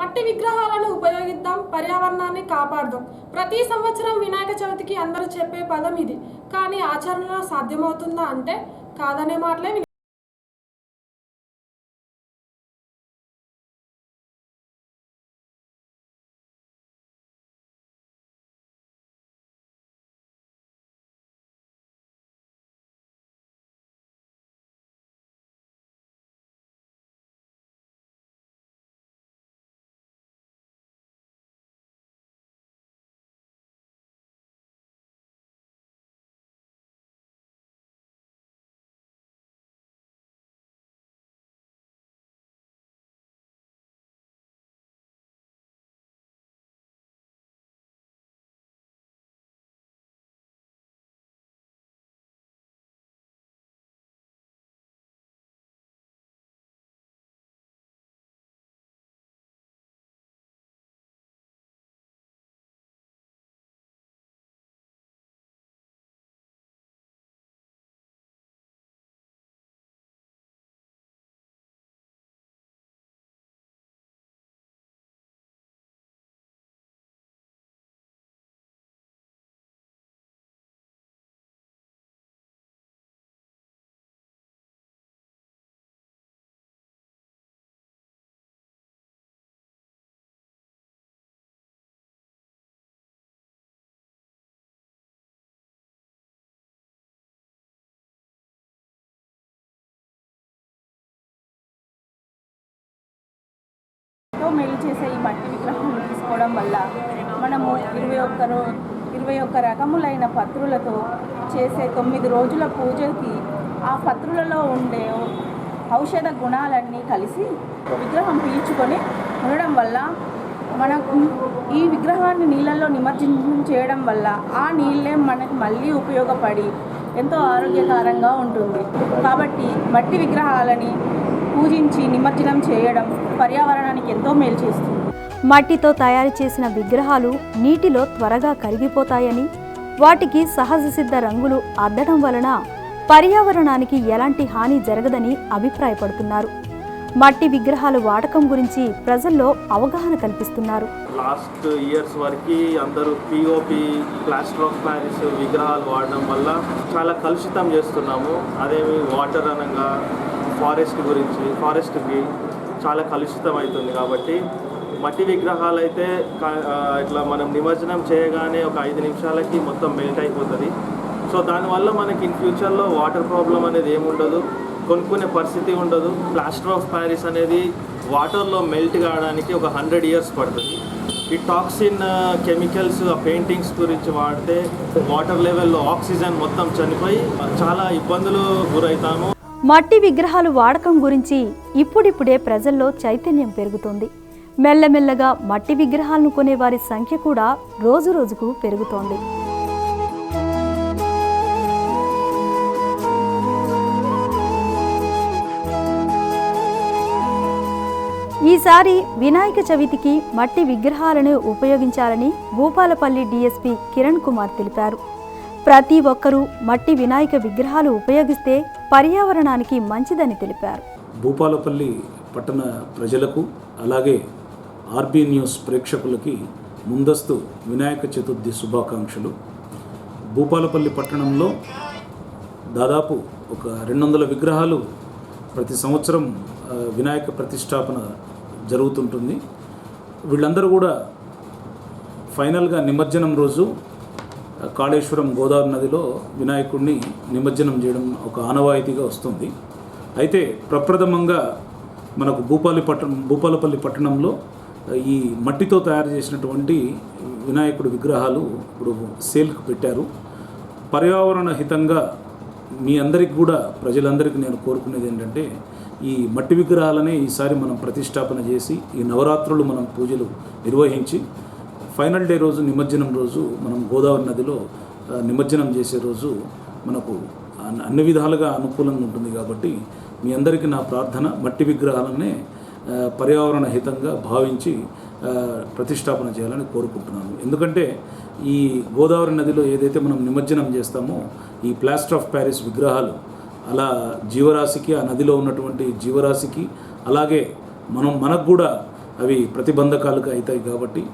మట్టి విగ్రహాలను ఉపయోగిద్దాం పర్యావరణాన్ని కాపాడదాం. ప్రతి సంవత్సరం వినాయక చవితికి అందరూ చెప్పే పదం ఇది. కానీ ఆచరణలో సాధ్యమవుతుందా అంటే కాదనే మాటలే ఎంతో మేలు చేసే ఈ మట్టి విగ్రహం తీసుకోవడం వల్ల మనము ఇరవై ఒక్క రో ఇరవై ఒక్క రకములైన పత్రులతో చేసే తొమ్మిది రోజుల పూజకి ఆ పత్రులలో ఉండే ఔషధ గుణాలన్నీ కలిసి విగ్రహం పీల్చుకొని ఉండడం వల్ల మనకు ఈ విగ్రహాన్ని నీళ్ళల్లో నిమజ్జనం చేయడం వల్ల ఆ నీళ్ళే మనకు మళ్ళీ ఉపయోగపడి ఎంతో ఆరోగ్యకరంగా ఉంటుంది. కాబట్టి మట్టి విగ్రహాలని పూజించి నిమజ్జనం చేయడం పర్యావరణానికి ఎంతో మేలు చేస్తుంది. మట్టితో తయారు చేసిన విగ్రహాలు నీటిలో త్వరగా కరిగిపోతాయని వాటికి సహజ సిద్ధ రంగులు అద్దడం వలన పర్యావరణానికి ఎలాంటి హాని జరగదని అభిప్రాయపడుతున్నారు. మట్టి విగ్రహాల వాడకం గురించి ప్రజల్లో అవగాహన కల్పిస్తున్నారు. లాస్ట్ ఇయర్స్ వరకు అందరూ పిఓపి ప్లాస్టర్ ఆఫ్ ప్యారిస్ విగ్రహాలు వాడడం వల్ల చాలా కలుషితం చేస్తున్నాము. అదేమి వాటర్ అనగా ఫారెస్ట్ గురించి ఫారెస్ట్కి చాలా కలుషితం అవుతుంది కాబట్టి మట్టి విగ్రహాలు అయితే ఇట్లా మనం నిమజ్జనం చేయగానే ఒక ఐదు నిమిషాలకి మొత్తం మెల్ట్ అయిపోతుంది. సో దానివల్ల మనకి ఇన్ ఫ్యూచర్లో వాటర్ ప్రాబ్లం అనేది ఏముండదు. కొనుక్కునే పరిస్థితి ఉండదు. ప్లాస్టర్ ఆఫ్ ప్యారిస్ అనేది వాటర్లో మెల్ట్ కావడానికి ఒక హండ్రెడ్ ఇయర్స్ పడుతుంది. ఈ టాక్సిన్ కెమికల్స్ uh, ఆ పెయింటింగ్స్ గురించి వాడితే వాటర్ లెవెల్లో ఆక్సిజన్ మొత్తం చనిపోయి చాలా ఇబ్బందులు గురవుతాము మట్టి విగ్రహాలు వాడకం గురించి ఇప్పుడిప్పుడే ప్రజల్లో చైతన్యం పెరుగుతోంది. మెల్లమెల్లగా మట్టి విగ్రహాలను కొనే వారి సంఖ్య కూడా రోజు రోజుకు పెరుగుతోంది. ఈసారి వినాయక చవితికి మట్టి విగ్రహాలను ఉపయోగించాలని భూపాలపల్లి డీఎస్పీ కిరణ్ కుమార్ తెలిపారు. ప్రతి ఒక్కరూ మట్టి వినాయక విగ్రహాలు ఉపయోగిస్తే పర్యావరణానికి మంచిదని తెలిపారు. భూపాలపల్లి పట్టణ ప్రజలకు అలాగే ఆర్బీ న్యూస్ ప్రేక్షకులకి ముందస్తు వినాయక చతుర్థి శుభాకాంక్షలు. భూపాలపల్లి పట్టణంలో దాదాపు ఒక రెండు వందల విగ్రహాలు ప్రతి సంవత్సరం వినాయక ప్రతిష్టాపన జరుగుతుంటుంది. వీళ్ళందరూ కూడా ఫైనల్గా నిమజ్జనం రోజు కాళేశ్వరం గోదావరి నదిలో వినాయకుడిని నిమజ్జనం చేయడం ఒక ఆనవాయితీగా వస్తుంది. అయితే ప్రప్రథమంగా మనకు భూపాలి పట్టణం భూపాలపల్లి పట్టణంలో ఈ మట్టితో తయారు చేసినటువంటి వినాయకుడి విగ్రహాలు ఇప్పుడు సేల్కి పెట్టారు. పర్యావరణ హితంగా మీ అందరికి కూడా ప్రజలందరికీ నేను కోరుకునేది ఏంటంటే ఈ మట్టి విగ్రహాలనే ఈసారి మనం ప్రతిష్టాపన చేసి ఈ నవరాత్రులు మనం పూజలు నిర్వహించి ఫైనల్ డే రోజు నిమజ్జనం రోజు మనం గోదావరి నదిలో నిమజ్జనం చేసే రోజు మనకు అన్ని- విధాలుగా అనుకూలంగా ఉంటుంది కాబట్టి మీ అందరికీ నా ప్రార్థన మట్టి విగ్రహాలనే పర్యావరణ హితంగా భావించి ప్రతిష్టాపన చేయాలని కోరుకుంటున్నాను. ఎందుకంటే ఈ గోదావరి నదిలో ఏదైతే మనం నిమజ్జనం చేస్తామో ఈ ప్లాస్టర్ ఆఫ్ ప్యారిస్ విగ్రహాలు అలా జీవరాశికి ఆ నదిలో ఉన్నటువంటి జీవరాశికి అలాగే మనం మనకు కూడా అవి ప్రతిబంధకాలుగా అవుతాయి కాబట్టి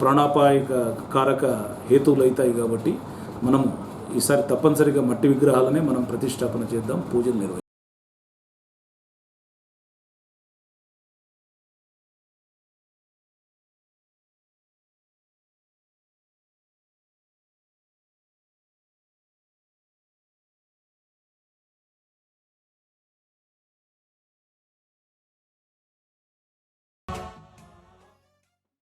ప్రాణాపాయక కారక హేతువులు అవుతాయి కాబట్టి మనం ఈసారి తప్పనిసరిగా మట్టి విగ్రహాలనే మనం ప్రతిష్టాపన చేద్దాం పూజలు నిర్వహిస్తాం